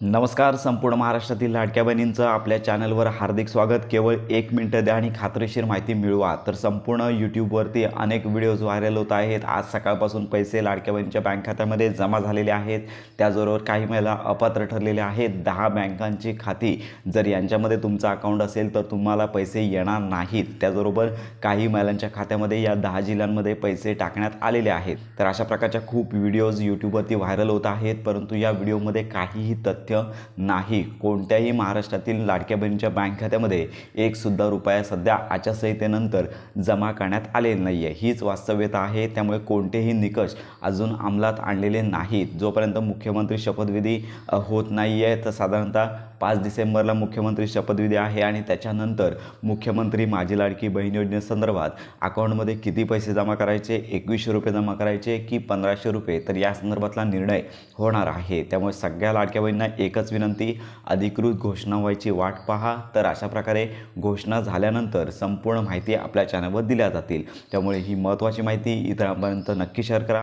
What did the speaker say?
नमस्कार संपूर्ण महाराष्ट्रातील लाडक्या बहिणींचं आपल्या चॅनलवर हार्दिक स्वागत. केवळ एक मिनटं द्या आणि खात्रीशीर माहिती मिळवा. तर संपूर्ण यूट्यूबवरती अनेक व्हिडिओज व्हायरल होत आहेत. आज सकाळपासून पैसे लाडक्या बहिणीच्या बँक खात्यामध्ये जमा झालेले आहेत. त्याचबरोबर काही महिला अपात्र ठरलेल्या आहेत. दहा बँकांची खाती. जर यांच्यामध्ये तुमचं अकाउंट असेल तर तुम्हाला पैसे येणार नाहीत. त्याचबरोबर काही महिलांच्या खात्यामध्ये या दहा जिल्ह्यांमध्ये पैसे टाकण्यात आलेले आहेत. तर अशा प्रकारच्या खूप व्हिडिओज यूट्यूबवरती व्हायरल होत आहेत. परंतु या व्हिडिओमध्ये काहीही तथ्य नाही. कोणत्याही महाराष्ट्रातील लाडक्या बहिणीच्या बँक खात्यामध्ये एक सुद्धा रुपया सध्या आचारसंहितेनंतर जमा करण्यात आलेला नाही आहे हीच वास्तव्यता आहे. त्यामुळे कोणतेही निकष अजून अंमलात आणलेले नाहीत. जोपर्यंत मुख्यमंत्री शपथविधी होत नाही आहे तर साधारणतः पाच डिसेंबरला मुख्यमंत्री शपथविधी आहे आणि त्याच्यानंतर मुख्यमंत्री माझी लाडकी बहीण योजनेसंदर्भात अकाउंटमध्ये किती पैसे जमा करायचे एकवीसशे रुपये जमा करायचे की पंधराशे रुपये? तर या संदर्भातला निर्णय होणार आहे. त्यामुळे सगळ्या लाडक्या बहिणींना एकच विनंती अधिकृत घोषणा व्हायची वाट पहा. तर अशा प्रकारे घोषणा झाल्यानंतर संपूर्ण माहिती आपल्या चॅनलवर दिल्या जातील. त्यामुळे ही महत्त्वाची माहिती इतरांपर्यंत नक्की शेअर करा.